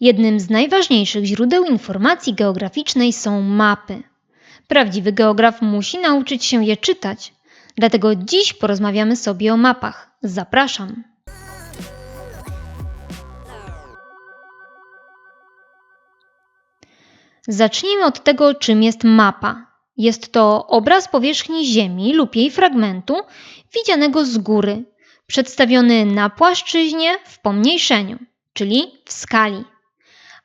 Jednym z najważniejszych źródeł informacji geograficznej są mapy. Prawdziwy geograf musi nauczyć się je czytać. Dlatego dziś porozmawiamy sobie o mapach. Zapraszam. Zacznijmy od tego, czym jest mapa. Jest to obraz powierzchni Ziemi lub jej fragmentu widzianego z góry, przedstawiony na płaszczyźnie w pomniejszeniu, czyli w skali.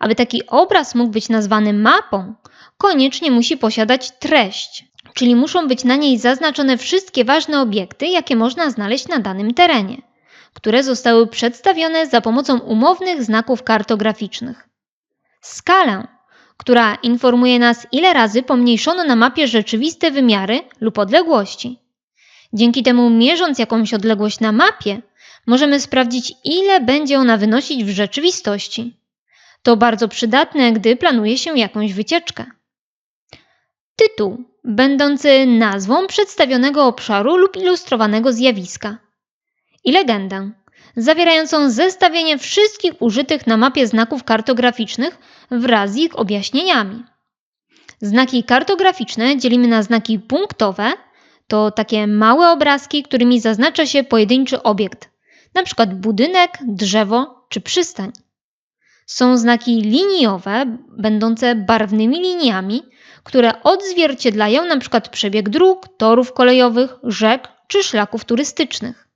Aby taki obraz mógł być nazwany mapą, koniecznie musi posiadać treść, czyli muszą być na niej zaznaczone wszystkie ważne obiekty, jakie można znaleźć na danym terenie, które zostały przedstawione za pomocą umownych znaków kartograficznych. Skalę, która informuje nas, ile razy pomniejszono na mapie rzeczywiste wymiary lub odległości. Dzięki temu, mierząc jakąś odległość na mapie, możemy sprawdzić, ile będzie ona wynosić w rzeczywistości. To bardzo przydatne, gdy planuje się jakąś wycieczkę. Tytuł, będący nazwą przedstawionego obszaru lub ilustrowanego zjawiska. I legendę, zawierającą zestawienie wszystkich użytych na mapie znaków kartograficznych wraz z ich objaśnieniami. Znaki kartograficzne dzielimy na znaki punktowe, to takie małe obrazki, którymi zaznacza się pojedynczy obiekt, np. budynek, drzewo czy przystań. Są znaki liniowe, będące barwnymi liniami, które odzwierciedlają np. przebieg dróg, torów kolejowych, rzek czy szlaków turystycznych.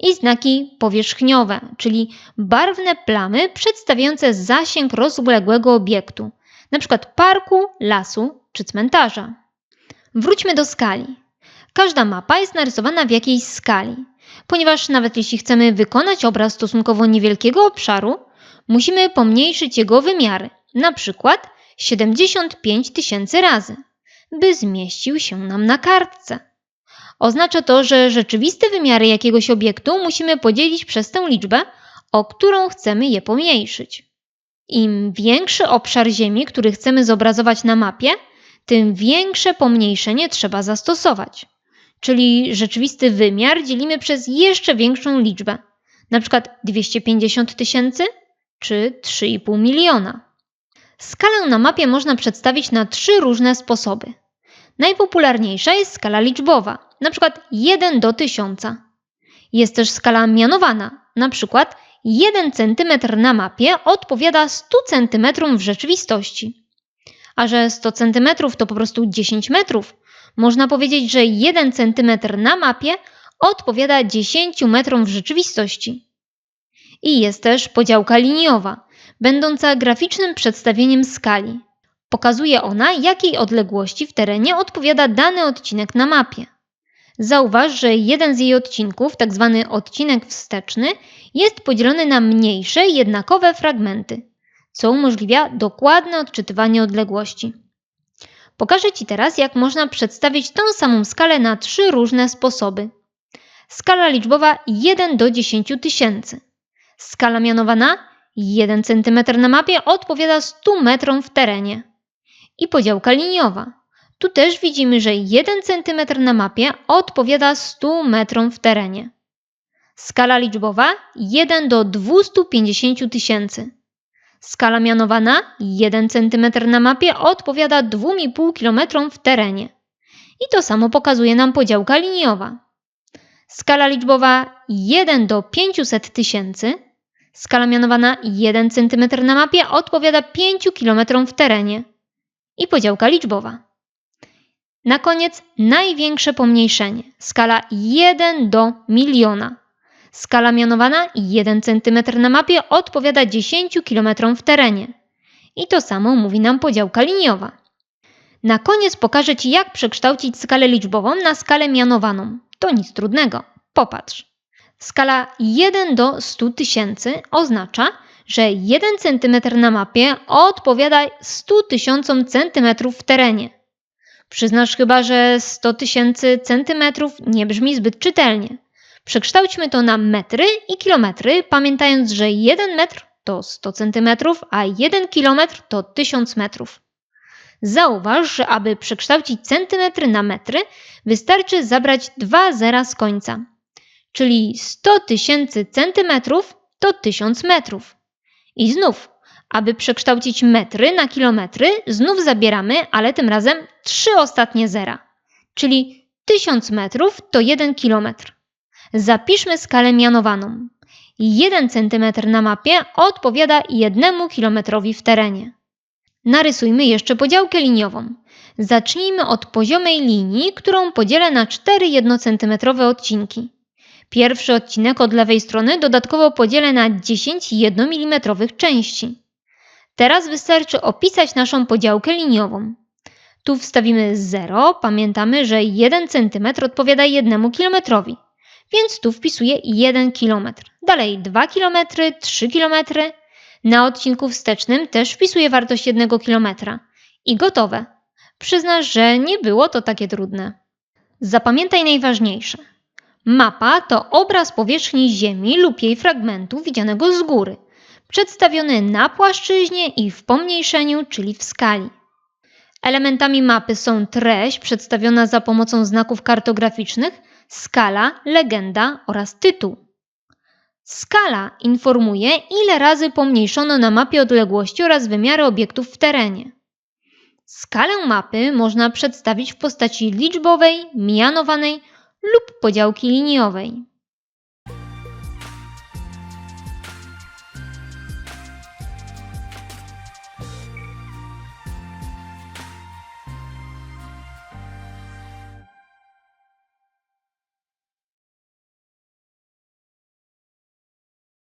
I znaki powierzchniowe, czyli barwne plamy przedstawiające zasięg rozległego obiektu, np. parku, lasu czy cmentarza. Wróćmy do skali. Każda mapa jest narysowana w jakiejś skali, ponieważ nawet jeśli chcemy wykonać obraz stosunkowo niewielkiego obszaru, musimy pomniejszyć jego wymiary, na przykład 75 tysięcy razy, by zmieścił się nam na kartce. Oznacza to, że rzeczywiste wymiary jakiegoś obiektu musimy podzielić przez tę liczbę, o którą chcemy je pomniejszyć. Im większy obszar Ziemi, który chcemy zobrazować na mapie, tym większe pomniejszenie trzeba zastosować. Czyli rzeczywisty wymiar dzielimy przez jeszcze większą liczbę, np. 250 tysięcy czy 3,5 miliona. Skalę na mapie można przedstawić na trzy różne sposoby. Najpopularniejsza jest skala liczbowa, np. 1 do 1000. Jest też skala mianowana, np. 1 cm na mapie odpowiada 100 cm w rzeczywistości. A że 100 cm to po prostu 10 metrów, można powiedzieć, że 1 cm na mapie odpowiada 10 metrom w rzeczywistości. I jest też podziałka liniowa, będąca graficznym przedstawieniem skali. Pokazuje ona, jakiej odległości w terenie odpowiada dany odcinek na mapie. Zauważ, że jeden z jej odcinków, tzw. Tak odcinek wsteczny, jest podzielony na mniejsze, jednakowe fragmenty, co umożliwia dokładne odczytywanie odległości. Pokażę Ci teraz, jak można przedstawić tą samą skalę na trzy różne sposoby. Skala liczbowa 1 do 10 tysięcy. Skala mianowana 1 cm na mapie odpowiada 100 metrom w terenie. I podziałka liniowa. Tu też widzimy, że 1 cm na mapie odpowiada 100 metrom w terenie. Skala liczbowa 1 do 250 tysięcy. Skala mianowana 1 cm na mapie odpowiada 2,5 km w terenie. I to samo pokazuje nam podziałka liniowa. Skala liczbowa 1 do 500 tysięcy. Skala mianowana 1 cm na mapie odpowiada 5 km w terenie. I podziałka liczbowa. Na koniec największe pomniejszenie. Skala 1 do miliona. Skala mianowana 1 cm na mapie odpowiada 10 km w terenie. I to samo mówi nam podziałka liniowa. Na koniec pokażę Ci, jak przekształcić skalę liczbową na skalę mianowaną. To nic trudnego. Popatrz. Skala 1 do 100 tysięcy oznacza, że 1 cm na mapie odpowiada 100 tysiącom centymetrów w terenie. Przyznasz chyba, że 100 tysięcy centymetrów nie brzmi zbyt czytelnie. Przekształćmy to na metry i kilometry, pamiętając, że 1 metr to 100 cm, a 1 km to 1000 metrów. Zauważ, że aby przekształcić centymetry na metry, wystarczy zabrać dwa zera z końca. Czyli 100 tysięcy centymetrów to 1000 metrów. I znów, Aby przekształcić metry na kilometry, znów zabieramy, ale tym razem trzy ostatnie zera, czyli 1000 metrów to 1 kilometr. Zapiszmy skalę mianowaną. 1 cm na mapie odpowiada 1 kilometrowi w terenie. Narysujmy jeszcze podziałkę liniową. Zacznijmy od poziomej linii, którą podzielę na 4 jednocentymetrowe odcinki. Pierwszy odcinek od lewej strony dodatkowo podzielę na 10 1 mm części. Teraz wystarczy opisać naszą podziałkę liniową. Tu wstawimy 0, pamiętamy, że 1 cm odpowiada 1 km, więc tu wpisuję 1 km. Dalej 2 km, 3 km. Na odcinku wstecznym też wpisuję wartość 1 km. I gotowe. Przyznasz, że nie było to takie trudne. Zapamiętaj najważniejsze. Mapa to obraz powierzchni Ziemi lub jej fragmentu widzianego z góry, przedstawiony na płaszczyźnie i w pomniejszeniu, czyli w skali. Elementami mapy są treść przedstawiona za pomocą znaków kartograficznych, skala, legenda oraz tytuł. Skala informuje, ile razy pomniejszono na mapie odległości oraz wymiary obiektów w terenie. Skalę mapy można przedstawić w postaci liczbowej, mianowanej lub podziałki liniowej.